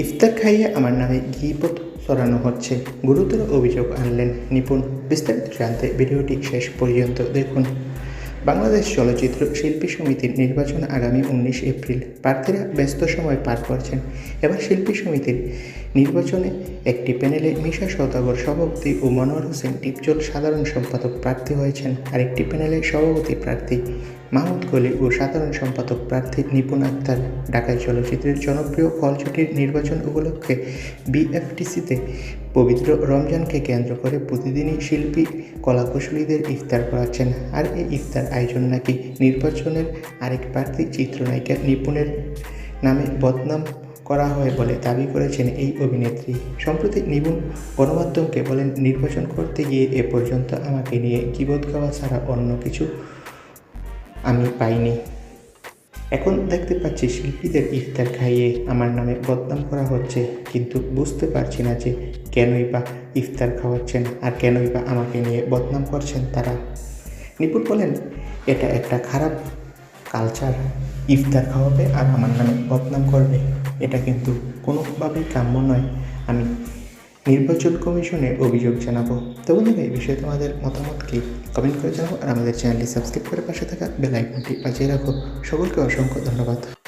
ইফতার খাইয়ে আমার নামে গিবত চড়ানো হচ্ছে। গুরুতর অভিযোগ আনলেন নিপুণ। বিস্তারিত জানতে ভিডিওটি শেষ পর্যন্ত দেখুন। বাংলাদেশ চলচ্চিত্র শিল্পী সমিতির নির্বাচন আগামী উনিশ এপ্রিল। প্রার্থীরা ব্যস্ত সময় পার করছেন। এবার শিল্পী সমিতির নির্বাচনে একটি প্যানেলে মিশা সৌদাগর সভাপতি ও মনোয়ার হোসেন টিপজল সাধারণ সম্পাদক প্রার্থী হয়েছেন। আরেকটি প্যানেলে সভাপতি প্রার্থী মাহমুদ কলি ও সাধারণ সম্পাদক প্রার্থী নিপুণ আক্তার ঢাকায় চলচ্চিত্রের জনপ্রিয় ফলছুটির নির্বাচন উপলক্ষে বিএফটিসিতে পবিত্র রমজানকে কেন্দ্র করে প্রতিদিনই শিল্পী কলাকুশলীদের ইফতার করাচ্ছেন। আর এই ইফতার আয়োজন নাকি নির্বাচনের আরেক প্রার্থী চিত্রনায়িকা নিপুণের নামে বদনাম করা হয় বলে দাবি করেছেন এই অভিনেত্রী। সম্প্রতি নিপুণ গণমাধ্যমকে বলেন, নির্বাচন করতে গিয়ে এ পর্যন্ত আমাকে নিয়ে কিবোধ গাওয়া ছাড়া অন্য কিছু আমি পাইনি। এখন দেখতে পাচ্ছি শিল্পীদের ইফতার খাইয়ে আমার নামে বদনাম করা হচ্ছে, কিন্তু বুঝতে পারছি না যে কেনই বা ইফতার খাওয়াচ্ছেন আর কেনই বা আমাকে নিয়ে বদনাম করছেন তারা। নিপুণ বলেন, এটা একটা খারাপ কালচার ইফতার খাওয়াবে আর আমার নামে বদনাম করবে। এটা কিন্তু কোনোভাবেই কাম্য নয়। আমি নির্বাচন কমিশনে অভিযোগ জানাব। তো বন্ধুরা, এই বিষয়ে তোমাদের মতামত কি? কমেন্ট করে জানাব। আর আমাদের চ্যানেলটি সাবস্ক্রাইব করে পাশে থাকা বেল আইকনটি বাজিয়ে রাখো। সকলকে অসংখ্য ধন্যবাদ।